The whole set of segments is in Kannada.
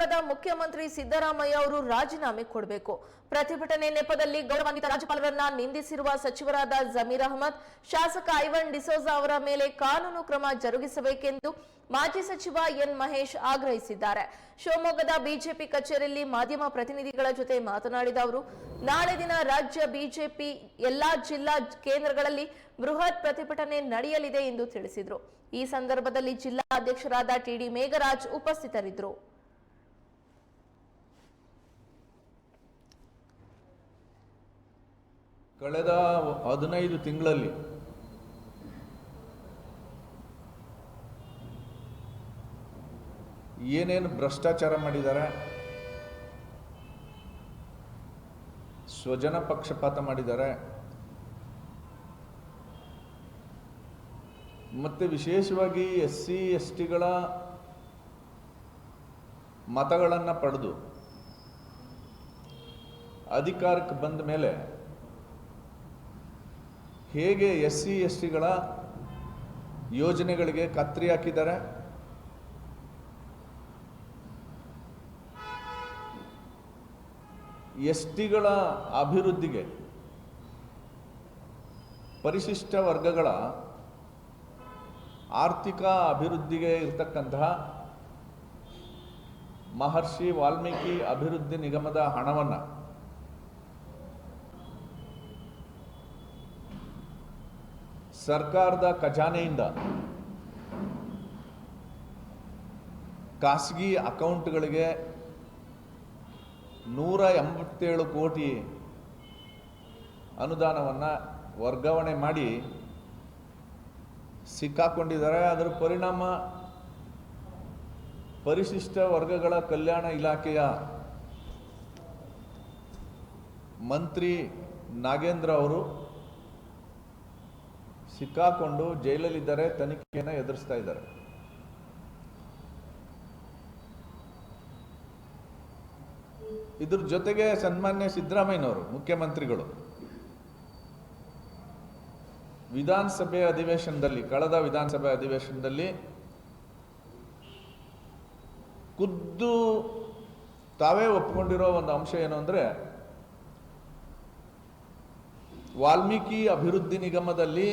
ಸರ್ಕಾರದ ಮುಖ್ಯಮಂತ್ರಿ ಸಿದ್ದರಾಮಯ್ಯ ಅವರು ರಾಜೀನಾಮೆ ಕೊಡಬೇಕು. ಪ್ರತಿಭಟನೆ ನೆಪದಲ್ಲಿ ಗೌರವಾನ್ವಿತ ರಾಜ್ಯಪಾಲರನ್ನ ನಿಂದಿಸಿರುವ ಸಚಿವರಾದ ಜಮೀರ್ ಅಹಮದ್, ಶಾಸಕ ಐವನ್ ಡಿಸೋಜಾ ಅವರ ಮೇಲೆ ಕಾನೂನು ಕ್ರಮ ಜರುಗಿಸಬೇಕೆಂದು ಮಾಜಿ ಸಚಿವ ಎನ್ ಮಹೇಶ್ ಆಗ್ರಹಿಸಿದ್ದಾರೆ. ಶಿವಮೊಗ್ಗದ ಬಿಜೆಪಿ ಕಚೇರಿಯಲ್ಲಿ ಮಾಧ್ಯಮ ಪ್ರತಿನಿಧಿಗಳ ಜೊತೆ ಮಾತನಾಡಿದ ಅವರು, ನಾಳೆ ದಿನ ರಾಜ್ಯ ಬಿಜೆಪಿ ಎಲ್ಲಾ ಜಿಲ್ಲಾ ಕೇಂದ್ರಗಳಲ್ಲಿ ಬೃಹತ್ ಪ್ರತಿಭಟನೆ ನಡೆಯಲಿದೆ ಎಂದು ತಿಳಿಸಿದರು. ಈ ಸಂದರ್ಭದಲ್ಲಿ ಜಿಲ್ಲಾ ಅಧ್ಯಕ್ಷರಾದ ಟಿಡಿ ಮೇಘರಾಜ್ ಉಪಸ್ಥಿತರಿದ್ದರು. ಕಳೆದ ಹದಿನೈದು ತಿಂಗಳಲ್ಲಿ ಏನೇನು ಭ್ರಷ್ಟಾಚಾರ ಮಾಡಿದ್ದಾರೆ, ಸ್ವಜನ ಪಕ್ಷಪಾತ ಮಾಡಿದ್ದಾರೆ, ಮತ್ತು ವಿಶೇಷವಾಗಿ ಎಸ್ ಸಿ ಎಸ್ ಟಿಗಳ ಮತಗಳನ್ನು ಪಡೆದು ಅಧಿಕಾರಕ್ಕೆ ಬಂದ ಮೇಲೆ ಹೇಗೆ ಎಸ್ ಸಿ ಎಸ್ ಟಿಗಳ ಯೋಜನೆಗಳಿಗೆ ಕತ್ತರಿ ಹಾಕಿದ್ದಾರೆ? ಎಸ್ ಟಿಗಳ ಅಭಿವೃದ್ಧಿಗೆ ಪರಿಶಿಷ್ಟ ವರ್ಗಗಳ ಆರ್ಥಿಕ ಅಭಿವೃದ್ಧಿಗೆ ಇರತಕ್ಕಂತಹ ಮಹರ್ಷಿ ವಾಲ್ಮೀಕಿ ಅಭಿವೃದ್ಧಿ ನಿಗಮದ ಹಣವನ್ನು ಸರ್ಕಾರದ ಖಜಾನೆಯಿಂದ ಖಾಸಗಿ ಅಕೌಂಟ್ಗಳಿಗೆ ನೂರ ಎಂಬತ್ತೇಳು ಕೋಟಿ ಅನುದಾನವನ್ನು ವರ್ಗಾವಣೆ ಮಾಡಿ ಸಿಕ್ಕಾಕೊಂಡಿದ್ದಾರೆ. ಅದರ ಪರಿಣಾಮ ಪರಿಶಿಷ್ಟ ವರ್ಗಗಳ ಕಲ್ಯಾಣ ಇಲಾಖೆಯ ಮಂತ್ರಿ ನಾಗೇಂದ್ರ ಅವರು ಸಿಕ್ಕಾಕೊಂಡು ಜೈಲಲ್ಲಿದ್ದಾರೆ, ತನಿಖೆಯನ್ನು ಎದುರಿಸ್ತಾ ಇದ್ದಾರೆ. ಇದ್ರ ಜೊತೆಗೆ ಸನ್ಮಾನ್ಯ ಸಿದ್ದರಾಮಯ್ಯನವರು, ಮುಖ್ಯಮಂತ್ರಿಗಳು. ವಿಧಾನಸಭೆ ಅಧಿವೇಶನದಲ್ಲಿ, ಕಳೆದ ವಿಧಾನಸಭೆ ಅಧಿವೇಶನದಲ್ಲಿ ಖುದ್ದು ತಾವೇ ಒಪ್ಪಿಕೊಂಡಿರೋ ಒಂದು ಅಂಶ ಏನು ಅಂದರೆ, ವಾಲ್ಮೀಕಿ ಅಭಿವೃದ್ಧಿ ನಿಗಮದಲ್ಲಿ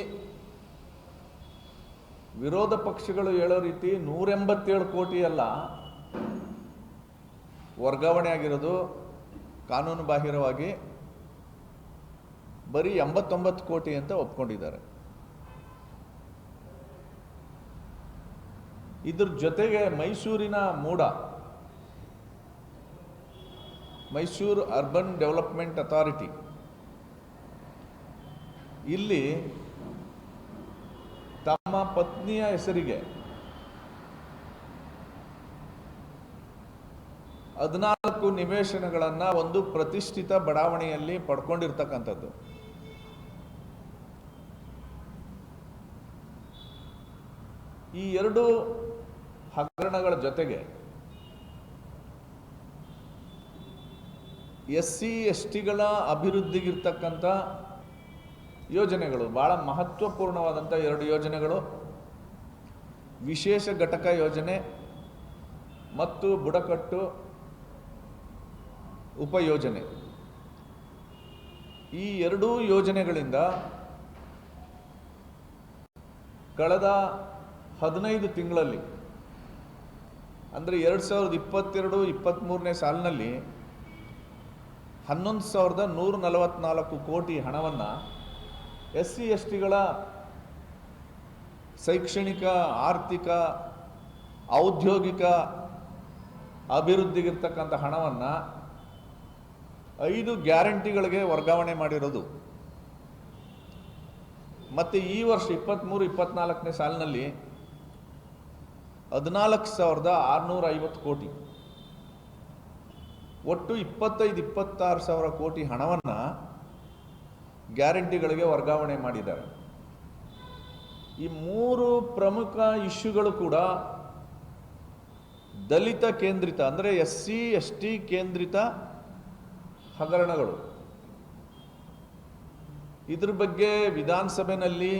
ವಿರೋಧ ಪಕ್ಷಗಳು ಹೇಳೋ ರೀತಿ ನೂರೆಂಬತ್ತೇಳು ಕೋಟಿ ಅಲ್ಲ, ವರ್ಗಾವಣೆ ಆಗಿರೋದು ಕಾನೂನು ಬಾಹಿರವಾಗಿ ಬರೀ ಎಂಬತ್ತೊಂಬತ್ತು ಕೋಟಿ ಅಂತ ಒಪ್ಕೊಂಡಿದ್ದಾರೆ. ಇದ್ರ ಜೊತೆಗೆ ಮೈಸೂರಿನ MUDA, Mysuru urban development authority ಇಲ್ಲಿ ತಮ್ಮ ಪತ್ನಿಯ ಹೆಸರಿಗೆ ಹದಿನಾಲ್ಕು ನಿವೇಶನಗಳನ್ನ ಒಂದು ಪ್ರತಿಷ್ಠಿತ ಬಡಾವಣೆಯಲ್ಲಿ ಪಡ್ಕೊಂಡಿರ್ತಕ್ಕಂಥದ್ದು. ಈ ಎರಡು ಹಗರಣಗಳ ಜೊತೆಗೆ ಎಸ್ ಸಿ ಎಸ್ ಟಿಗಳ ಅಭಿವೃದ್ಧಿಗಿರ್ತಕ್ಕಂಥ ಯೋಜನೆಗಳು ಭಾಳ ಮಹತ್ವಪೂರ್ಣವಾದಂಥ ಎರಡು ಯೋಜನೆಗಳು. ವಿಶೇಷ ಘಟಕ ಯೋಜನೆ ಮತ್ತು ಬುಡಕಟ್ಟು ಉಪಯೋಜನೆ. ಈ ಎರಡೂ ಯೋಜನೆಗಳಿಂದ ಕಳೆದ ಹದಿನೈದು ತಿಂಗಳಲ್ಲಿ, ಅಂದರೆ ಎರಡು ಸಾವಿರದ ಇಪ್ಪತ್ತೆರಡು ಇಪ್ಪತ್ತ್ಮೂರನೇ ಸಾಲಿನಲ್ಲಿ ಹನ್ನೊಂದು ಸಾವಿರದ ನೂರ ನಲವತ್ನಾಲ್ಕು ಕೋಟಿ ಹಣವನ್ನು ಎಸ್ ಸಿ ಎಸ್ ಟಿಗಳ ಶೈಕ್ಷಣಿಕ, ಆರ್ಥಿಕ, ಔದ್ಯೋಗಿಕ ಅಭಿವೃದ್ಧಿಗಿರ್ತಕ್ಕಂಥ ಹಣವನ್ನು ಐದು ಗ್ಯಾರಂಟಿಗಳಿಗೆ ವರ್ಗಾವಣೆ ಮಾಡಿರೋದು. ಮತ್ತು ಈ ವರ್ಷ ಇಪ್ಪತ್ತ್ಮೂರು ಇಪ್ಪತ್ನಾಲ್ಕನೇ ಸಾಲಿನಲ್ಲಿ ಹದಿನಾಲ್ಕು ಸಾವಿರದ ಆರುನೂರ ಐವತ್ತು ಕೋಟಿ. ಒಟ್ಟು ಇಪ್ಪತ್ತೈದು, ಇಪ್ಪತ್ತಾರು ಸಾವಿರ ಕೋಟಿ ಹಣವನ್ನು ಗ್ಯಾರಂಟಿಗಳಿಗೆ ವರ್ಗಾವಣೆ ಮಾಡಿದ್ದಾರೆ. ಈ ಮೂರು ಪ್ರಮುಖ ಇಶ್ಯೂಗಳು ಕೂಡ ದಲಿತ ಕೇಂದ್ರಿತ, ಅಂದರೆ ಎಸ್ ಸಿ ಎಸ್ ಟಿ ಕೇಂದ್ರಿತ ಹಗರಣಗಳು. ಇದ್ರ ಬಗ್ಗೆ ವಿಧಾನಸಭೆಯಲ್ಲಿ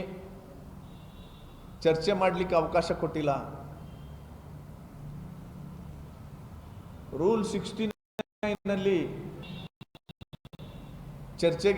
ಚರ್ಚೆ ಮಾಡಲಿಕ್ಕೆ ಅವಕಾಶ ಕೊಟ್ಟಿಲ್ಲ. ರೂಲ್ ಸಿಕ್ಸ್ಟಿ ನಲ್ಲಿ ಚರ್ಚೆಗೆ